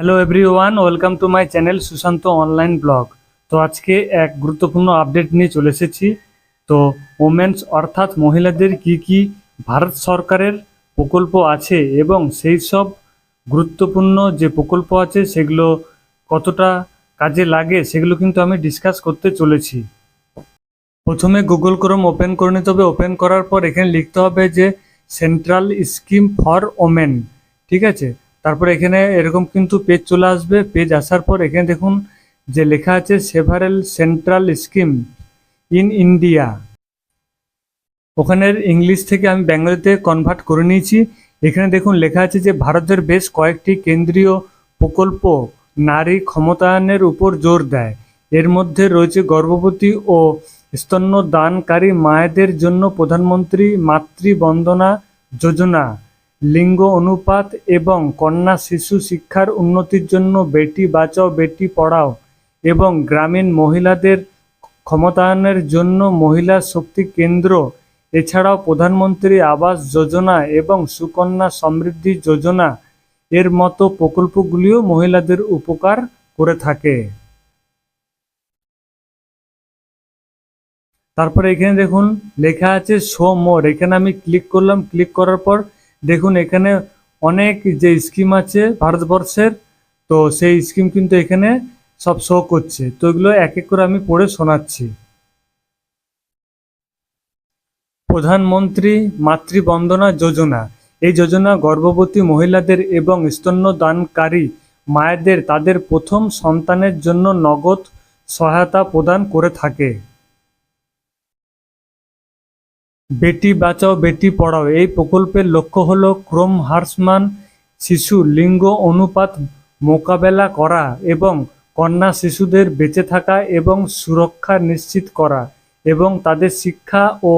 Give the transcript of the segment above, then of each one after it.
Hello everyone welcome to my channel Sushanta online blog তো আজকে এক গুরুত্বপূর্ণ আপডেট নিয়ে চলে এসেছি। তো ওমেন্স অর্থাৎ মহিলাদের কি কি ভারত সরকারের প্রকল্প আছে এবং সেই সব গুরুত্বপূর্ণ যে প্রকল্প আছে সেগুলো কতটা কাজে লাগে সেগুলো কিন্তু আমি ডিসকাস করতে চলেছি। প্রথমে গুগল ক্রোম ওপেন করে নিতে হবে। ওপেন করার পর এখানে লিখতে হবে যে সেন্ট্রাল স্কিম ফর ওমেন ঠিক আছে? তারপর এখানে এরকম কিন্তু পেজ চলে আসবে। পেজ আসার পর এখানে দেখুন যে লেখা আছে several central scheme in India ওখানের ইংলিশ থেকে আমি বেঙ্গলিতে কনভার্ট করে নিয়েছি। এখানে দেখুন লেখা আছে যে, ভারতের বেশ কয়েকটি কেন্দ্রীয় প্রকল্প নারী ক্ষমতায়নের উপর জোর দেয়। এর মধ্যে রয়েছে গর্ভবতী ও স্তন্যদানকারী মায়েদের জন্য প্রধানমন্ত্রী মাতৃবন্দনা যোজনা। লিঙ্গ অনুপাত এবং কন্যা শিশু শিক্ষার উন্নতির জন্য বেটি বাঁচাও, বেটি পড়াও এবং গ্রামীণ মহিলাদের ক্ষমতায়নের জন্য মহিলা শক্তি কেন্দ্র। এছাড়াও প্রধানমন্ত্রী আবাস যোজনা এবং সুকন্যা সমৃদ্ধি যোজনা এর মতো প্রকল্পগুলিও মহিলাদের উপকার করে থাকে। তারপরে এখানে দেখুন, লেখা আছে শো মোর এখানে আমি ক্লিক করলাম ক্লিক করার পর দেখুন, এখানে অনেক যে স্কিম আছে ভারতবর্ষের, তো সেই স্কিম কিন্তু এখানে সব শো করছে। তো এগুলো এক এক করে আমি পড়ে শোনাচ্ছি। প্রধানমন্ত্রী মাতৃবন্দনা যোজনা। এই যোজনা গর্ভবতী মহিলাদের এবং স্তন্যদানকারী মায়েদের তাদের প্রথম সন্তানের জন্য নগদ সহায়তা প্রদান করে থাকে। বেটি বাঁচাও, বেটি পড়াও। এই প্রকল্পের লক্ষ্য হল ক্রম হার্সমান শিশু লিঙ্গ অনুপাত মোকাবেলা করা এবং কন্যা শিশুদের বেঁচে থাকা এবং সুরক্ষা নিশ্চিত করা এবং তাদের শিক্ষা ও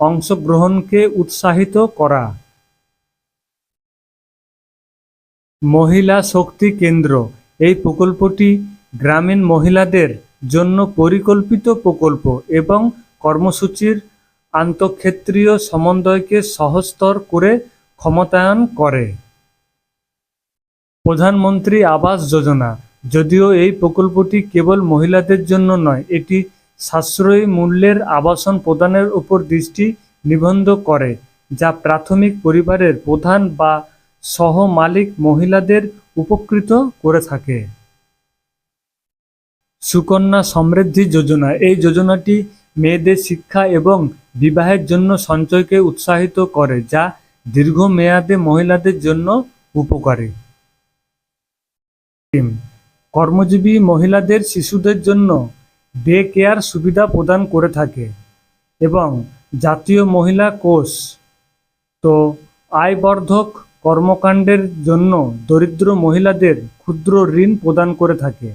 অংশগ্রহণকে উৎসাহিত করা। মহিলা শক্তি কেন্দ্র। এই প্রকল্পটি গ্রামীণ মহিলাদের জন্য পরিকল্পিত প্রকল্প এবং কর্মসূচির আন্তঃক্ষেত্রীয় সমন্বয়কে সহস্তর করে ক্ষমতায়ন করে। প্রধানমন্ত্রী আবাস যোজনা। যদিও এই প্রকল্পটি কেবল মহিলাদের জন্য নয়, এটি সাশ্রয়ী মূল্যের আবাসন প্রদানের উপর দৃষ্টি নিবন্ধ করে, যা প্রাথমিক পরিবারের প্রধান বা সহ মালিক মহিলাদের উপকৃত করে থাকে। সুকন্যা সমৃদ্ধি যোজনা। এই যোজনাটি মেয়েদের শিক্ষা এবং বিবাহের জন্য সঞ্চয়কে উৎসাহিত করে, যা দীর্ঘমেয়াদে মহিলাদের জন্য উপকারী। কর্মজীবী মহিলাদের শিশুদের জন্য ডে কেয়ার সুবিধা প্রদান করে থাকে এবং জাতীয় মহিলা কোষ। তো, আয়বর্ধক কর্মকাণ্ডের জন্য দরিদ্র মহিলাদের ক্ষুদ্র ঋণ প্রদান করে থাকে।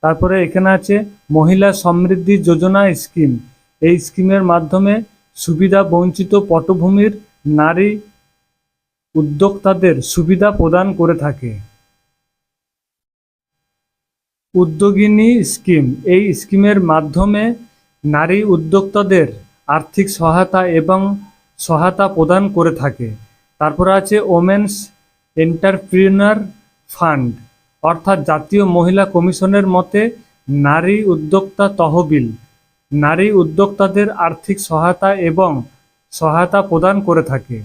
তারপরে এখানে আছে মহিলা সমৃদ্ধি যোজনা স্কিম। এই স্কিমের মাধ্যমে সুবিধা বঞ্চিত পটভূমির নারী উদ্যোক্তাদের সুবিধা প্রদান করে থাকে। উদ্যোগিনী স্কিম, এই স্কিমের মাধ্যমে নারী উদ্যোক্তাদের আর্থিক সহায়তা এবং সহায়তা প্রদান করে থাকে। তারপর আছে ওমেন্স এন্টারপ্রিনার ফান্ড, অর্থাৎ জাতীয় মহিলা কমিশনের মতে নারী উদ্যোক্তা তহবিল। নারী উদ্যোক্তাদের আর্থিক সহায়তা এবং সহায়তা প্রদান করে থাকে।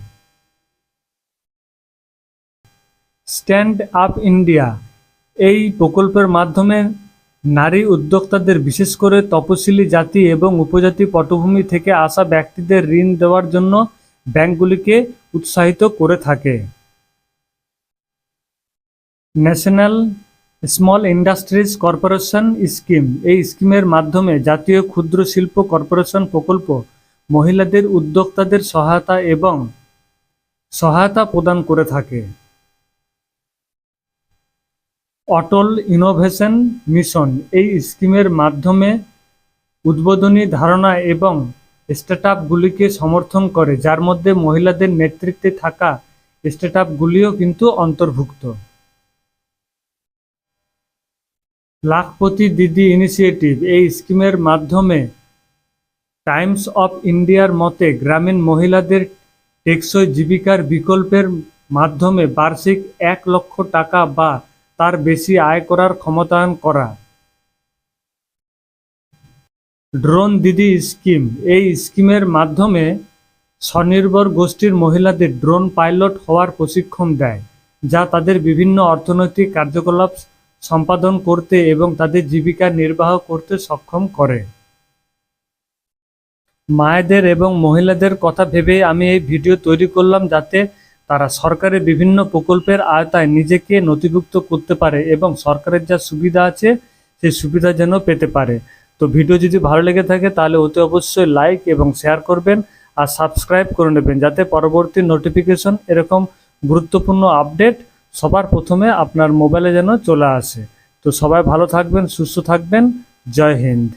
স্ট্যান্ড আপ ইন্ডিয়া এই প্রকল্পের মাধ্যমে নারী উদ্যোক্তাদের বিশেষ করে তপশিলি জাতি এবং উপজাতি পটভূমি থেকে আসা ব্যক্তিদের ঋণ দেওয়ার জন্য ব্যাংকগুলিকে উৎসাহিত করে থাকে। National small industries corporation scheme. এই স্কিমের মাধ্যমে জাতীয় ক্ষুদ্র শিল্প কর্পোরেশন প্রকল্প মহিলাদের উদ্যোক্তাদের সহায়তা এবং সহায়তা প্রদান করে থাকে। অটল ইনোভেশন মিশন এই স্কিমের মাধ্যমে উদ্বোধনী ধারণা এবং স্টার্টআপগুলিকে সমর্থন করে, যার মধ্যে মহিলাদের নেতৃত্বে থাকা স্টার্টআপগুলিও কিন্তু অন্তর্ভুক্ত। লাখপতি দিদি ইনিশিয়েটিভ এই স্কিমের মাধ্যমে টাইমস অফ ইন্ডিয়ার মতে গ্রামীণ মহিলাদের টেকসই জীবিকার বিকল্পের মাধ্যমে বার্ষিক এক লক্ষ টাকা বা তার বেশি আয় করার ক্ষমতায়ন করা। ড্রোন দিদি স্কিম এই স্কিমের মাধ্যমে স্বনির্ভর গোষ্ঠীর মহিলাদের ড্রোন পাইলট হওয়ার প্রশিক্ষণ দেয়, যা তাদের বিভিন্ন অর্থনৈতিক কার্যকলাপ সম্পাদন করতে এবং তাদের জীবিকা নির্বাহ করতে সক্ষম করে। মায়েদের এবং মহিলাদের কথা ভেবে আমি এই ভিডিও তৈরি করলাম যাতে তারা সরকারের বিভিন্ন প্রকল্পের আওতায় নিজেকে নথিভুক্ত করতে পারে এবং সরকারের যা সুবিধা আছে, সেই সুবিধা যেন পেতে পারে। তো ভিডিও যদি ভালো লেগে থাকে তাহলে অতি অবশ্যই লাইক এবং শেয়ার করবেন আর সাবস্ক্রাইব করে নেবেন যাতে পরবর্তী নোটিফিকেশন এরকম গুরুত্বপূর্ণ আপডেট সবার প্রথমে আপনার মোবাইলে যেন চলে আসে। তো সবাই ভালো থাকবেন, সুস্থ থাকবেন। জয় হিন্দ।